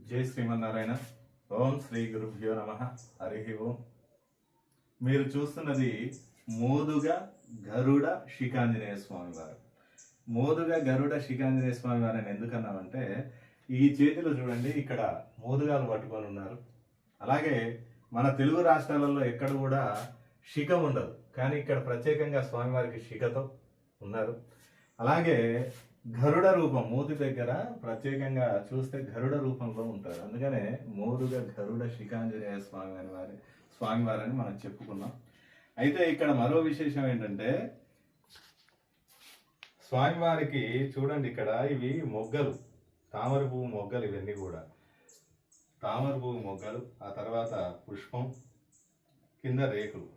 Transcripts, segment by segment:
జై శ్రీమన్నారాయణ. ఓం శ్రీ గురుభ్యో నమ. హరి ఓం. మీరు చూస్తున్నది మోదుగ గరుడ శిఖాంజనేయ స్వామి వారు. మోదుగ గరుడ శిఖాంజనేయ స్వామి వారు అని ఎందుకన్నామంటే ఈ చేతిలో చూడండి ఇక్కడ మోదుగాలు పట్టుకొని ఉన్నారు. అలాగే మన తెలుగు రాష్ట్రాలలో ఎక్కడ కూడా శిఖ ఉండదు. కానీ ఇక్కడ ప్రత్యేకంగా స్వామివారికి శిఖతో ఉన్నారు. అలాగే గరుడ రూపం మూతి దగ్గర ప్రత్యేకంగా చూస్తే గరుడ రూపంలో ఉంటారు. అందుకనే మోరుగా గరుడ శిఖాంజనేయ స్వామి అని వారి స్వామివారని మనం చెప్పుకున్నాం. అయితే ఇక్కడ మరో విశేషం ఏంటంటే స్వామివారికి చూడండి ఇక్కడ ఇవి మొగ్గలు. తామర పువ్వు మొగ్గలు ఇవన్నీ కూడా. తామర పువ్వు మొగ్గలు ఆ తర్వాత పుష్పం కింద రేకులు.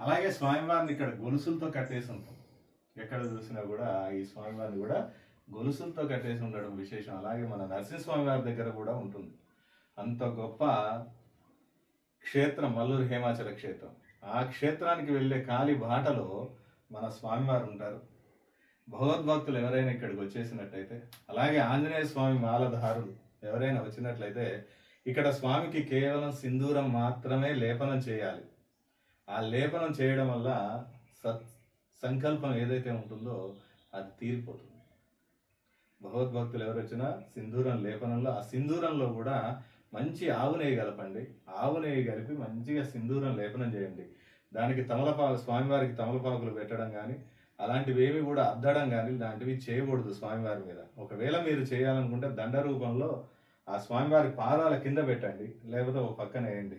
అలాగే స్వామివారిని ఇక్కడ గొలుసులతో కట్టేసి ఉంటాం. ఎక్కడ చూసినా కూడా ఈ స్వామివారిని కూడా గొలుసులతో కట్టేసి ఉండడం విశేషం. అలాగే మన నరసింహస్వామి వారి దగ్గర కూడా ఉంటుంది. అంత గొప్ప క్షేత్రం మల్లూరు హేమాచల క్షేత్రం. ఆ క్షేత్రానికి వెళ్ళే కాలి బాటలో మన స్వామివారు ఉంటారు. భగవద్భక్తులు ఎవరైనా ఇక్కడికి వచ్చేసినట్టయితే అలాగే ఆంజనేయ స్వామి మాలధారులు ఎవరైనా వచ్చినట్లయితే ఇక్కడ స్వామికి కేవలం సింధూరం మాత్రమే లేపనం చేయాలి. ఆ లేపనం చేయడం వల్ల సత్ సంకల్పం ఏదైతే ఉంటుందో అది తీరిపోతుంది. భగవద్భక్తులు ఎవరు వచ్చినా సింధూరం లేపనంలో ఆ సింధూరంలో కూడా మంచి ఆవు నెయ్యి కలపండి. ఆవు నెయ్యి కలిపి మంచిగా సింధూరం లేపనం చేయండి. దానికి తమలపాకు స్వామివారికి తమలపాకులు పెట్టడం కానీ అలాంటివి ఏమి కూడా అద్దడం కానీ లాంటివి చేయకూడదు స్వామివారి మీద. ఒకవేళ మీరు చేయాలనుకుంటే దండ రూపంలో ఆ స్వామివారి పాదాల కింద పెట్టండి లేకపోతే ఒక పక్కన వేయండి.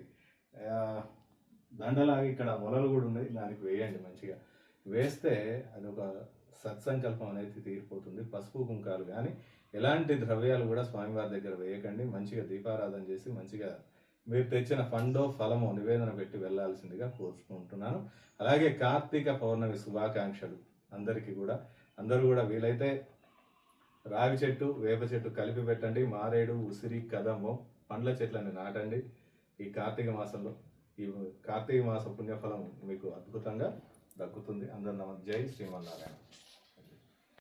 దండలాగా ఇక్కడ మొలలు కూడా ఉన్నాయి దానికి వేయండి మంచిగా. వేస్తే అది ఒక సత్సంకల్పం అనేది తీరిపోతుంది పసుపు కుంకాలు. కానీ ఎలాంటి ద్రవ్యాలు కూడా స్వామివారి దగ్గర వేయకండి మంచిగా దీపారాధన చేసి మంచిగా మీరు తెచ్చిన ఫండో ఫలమో నివేదన పెట్టి వెళ్ళాల్సిందిగా కోరుకుంటున్నాను. అలాగే కార్తీక పౌర్ణమి శుభాకాంక్షలు అందరికీ కూడా. అందరూ కూడా వీలైతే రావి చెట్టు వేప చెట్టు కలిపి పెట్టండి. మారేడు ఉసిరి కదంబం పండ్ల చెట్లని నాటండి ఈ కార్తీక మాసంలో. ఈ కార్తీక మాస పుణ్యఫలం మీకు అద్భుతంగా దక్కుతుంది. అందరు నమ జై శ్రీమన్నారాయణ.